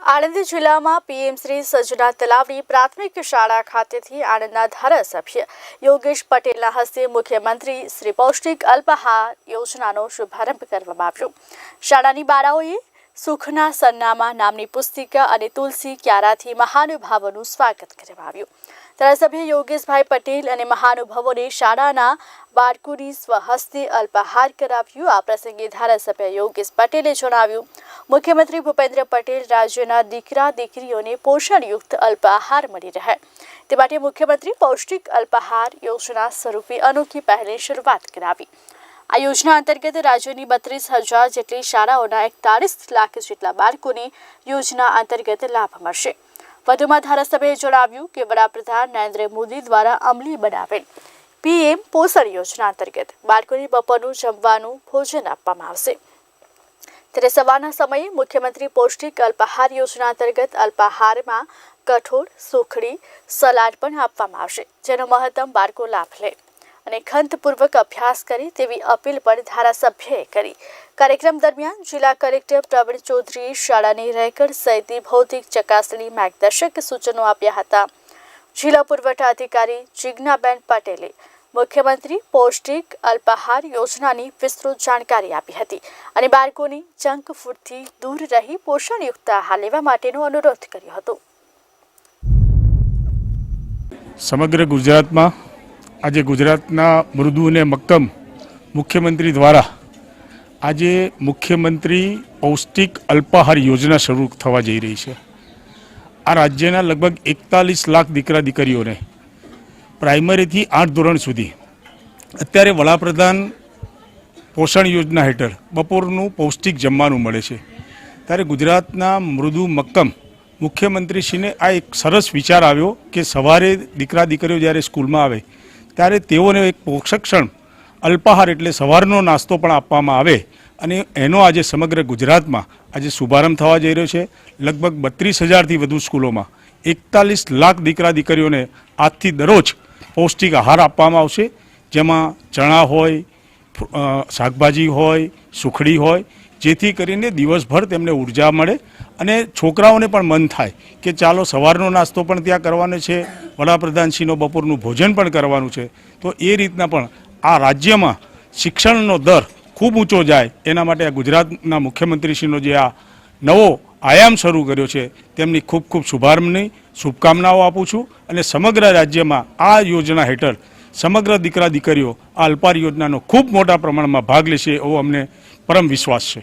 આણંદ જિલ્લામાં પીએમ શ્રી સજના તલાવડી પ્રાથમિક શાળા ખાતેથી આણંદના ધારાસભ્ય યોગેશ પટેલના હસ્તે મુખ્યમંત્રી શ્રી પૌષ્ટિક અલ્પાહાર યોજનાનો શુભારંભ કરવામાં આવ્યો. શાળાની બાળાઓએ સુખના સરનામા નામની પુસ્તિકા અને તુલસી ક્યારાથી મહાનુભાવોનું સ્વાગત કરવામાં આવ્યું. ધારાસભ્ય યોગેશભાઈ પટેલ અને મહાનુભાવોને શાળાના બાળકોની સ્વહસ્તે અલ્પાહાર કરાવ્યું. આ પ્રસંગે ધારાસભ્ય યોગેશ પટેલે જણાવ્યું મુખ્યમંત્રી ભૂપેન્દ્ર પટેલ રાજ્યના દીકરા દીકરીઓને પોષણયુક્ત અલ્પાહાર મળી રહે. તે માટે મુખ્યમંત્રી પૌષ્ટિક અલ્પાહાર યોજના સ્વરૂપે અનોખી પહેલની શરૂઆત કરાવી. આ યોજના અંતર્ગત રાજ્યની બત્રીસ હજાર જેટલી શાળાઓના એકતાળીસ લાખ જેટલા બાળકોને યોજના અંતર્ગત લાભ મળશે. વધુમાં ધારાસભ્યએ જણાવ્યું કે વડાપ્રધાન નરેન્દ્ર મોદી દ્વારા અમલી બનાવેલ પીએમ પોષણ યોજના અંતર્ગત બાળકોને બપોરનું જમવાનું ભોજન આપવામાં આવશે. ત્યારે સવારના સમયે મુખ્યમંત્રી પૌષ્ટિક અલ્પાહાર યોજના અંતર્ગત અલ્પાહારમાં કઠોળ, સુખડી, સલાડ પણ આપવામાં આવશે, જેનો મહત્તમ બાળકો લાભ લે. અને ખંતપૂર્વક અભ્યાસ કરે તેવી અપીલ પણ ધારાસભ્યએ કરી. કાર્યક્રમ દરમિયાન જિલ્લા કલેક્ટર પ્રવીણ ચૌધરીએ શાળાની રેકર્ડ સહિતની ભૌતિક ચકાસણી માર્ગદર્શક સૂચનો આપ્યા હતા. જિલ્લા પુરવઠા અધિકારી જિજ્ઞાબેન પટેલે મુખ્યમંત્રી પૌષ્ટિક અલ્પાહાર યોજનાની વિસ્તૃત જાણકારી આપી હતી અને બાળકોની જંક ફૂડથી દૂર રહી પોષણયુક્ત આહાર લેવા માટેનો અનુરોધ કર્યો હતો. સમગ્ર ગુજરાતમાં આજે ગુજરાતના મૃદુ અને મક્કમ મુખ્યમંત્રી દ્વારા આજે મુખ્યમંત્રી પૌષ્ટિક અલ્પાહાર યોજના શરૂ થવા જઈ રહી છે. આ રાજ્યના લગભગ એકતાલીસ લાખ દીકરા દીકરીઓને પ્રાઇમરીથી આઠ ધોરણ સુધી. અત્યારે વડાપ્રધાન પોષણ યોજના હેઠળ બપોરનું પૌષ્ટિક જમવાનું મળે છે. ત્યારે ગુજરાતના મૃદુ મક્કમ મુખ્યમંત્રીશ્રીને આ એક સરસ વિચાર આવ્યો કે સવારે દીકરા દીકરીઓ જ્યારે સ્કૂલમાં આવે, ત્યારે તેઓને એક પોષકક્ષણ અલ્પાહાર એટલે સવારનો નાસ્તો પણ આપવામાં આવે અને એનો આજે સમગ્ર ગુજરાતમાં આજે શુભારંભ થવા જઈ રહ્યો છે. લગભગ બત્રીસ હજારથી વધુ સ્કૂલોમાં એકતાલીસ લાખ દીકરા દીકરીઓને આજથી દરરોજ પૌષ્ટિક આહાર આપવામાં આવશે. જેમાં ચણા હોય શાકભાજી હોય, સુખડી હોય, જેથી કરીને દિવસભર તેમને ઊર્જા મળે અને છોકરાઓને પણ મન થાય કે ચાલો સવારનો નાસ્તો પણ ત્યાં કરવાનો છે, વડાપ્રધાનશ્રીનો બપોરનું ભોજન પણ કરવાનું છે. તો એ રીતના પણ આ રાજ્યમાં શિક્ષણનો દર ખૂબ ઊંચો જાય. એના માટે ગુજરાતના મુખ્યમંત્રીશ્રીનો જે આ નવો આયામ શરૂ કર્યો છે. તેમની ખૂબ ખૂબ શુભારંભની શુભકામનાઓ આપું છું અને સમગ્ર રાજ્યમાં આ યોજના હેઠળ સમગ્ર દીકરા દીકરીઓ આ અલ્પાર યોજનાનો ખૂબ મોટા પ્રમાણમાં ભાગ લેશે એવો અમને પરમ વિશ્વાસ છે.